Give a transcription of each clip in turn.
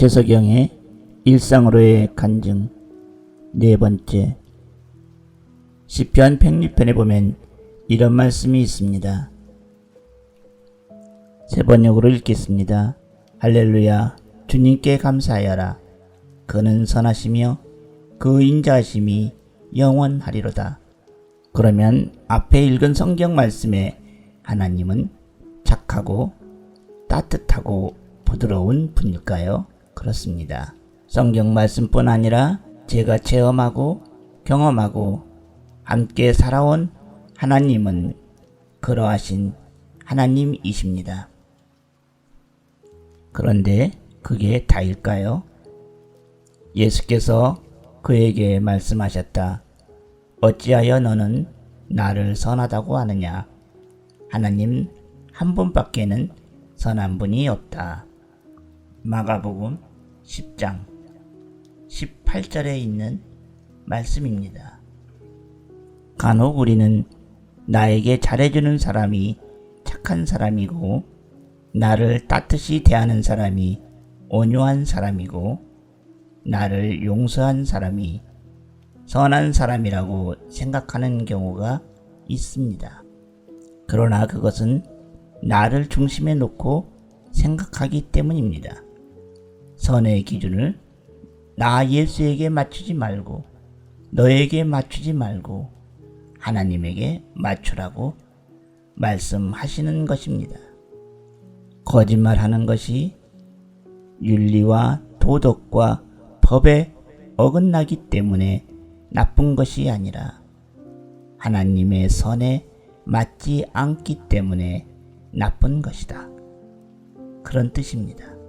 제서경의 일상으로의 간증 네 번째 시편 106편에 보면 이런 말씀이 있습니다. 세 번역으로 읽겠습니다. 할렐루야 주님께 감사하여라 그는 선하시며 그 인자하심이 영원하리로다. 그러면 앞에 읽은 성경 말씀에 하나님은 착하고 따뜻하고 부드러운 분일까요? 그렇습니다. 성경 말씀뿐 아니라 제가 체험하고 경험하고 함께 살아온 하나님은 그러하신 하나님이십니다. 그런데 그게 다일까요? 예수께서 그에게 말씀하셨다. 어찌하여 너는 나를 선하다고 하느냐? 하나님 한 분밖에는 선한 분이 없다. 마가복음 10장 18절에 있는 말씀입니다. 간혹 우리는 나에게 잘해주는 사람이 착한 사람이고 나를 따뜻이 대하는 사람이 온유한 사람이고 나를 용서한 사람이 선한 사람이라고 생각하는 경우가 있습니다. 그러나 그것은 나를 중심에 놓고 생각하기 때문입니다. 선의 기준을 나 예수에게 맞추지 말고 너에게 맞추지 말고 하나님에게 맞추라고 말씀하시는 것입니다. 거짓말하는 것이 윤리와 도덕과 법에 어긋나기 때문에 나쁜 것이 아니라 하나님의 선에 맞지 않기 때문에 나쁜 것이다. 그런 뜻입니다.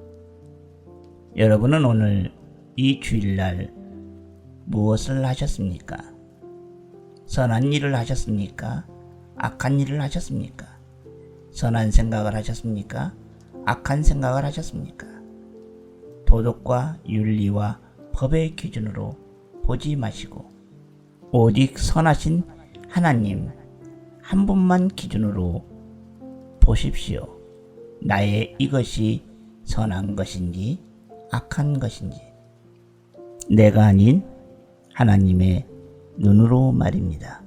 여러분은 오늘 이 주일날 무엇을 하셨습니까? 선한 일을 하셨습니까? 악한 일을 하셨습니까? 선한 생각을 하셨습니까? 악한 생각을 하셨습니까? 도덕과 윤리와 법의 기준으로 보지 마시고 오직 선하신 하나님 한 분만 기준으로 보십시오. 나의 이것이 선한 것인지 악한 것인지 내가 아닌 하나님의 눈으로 말입니다.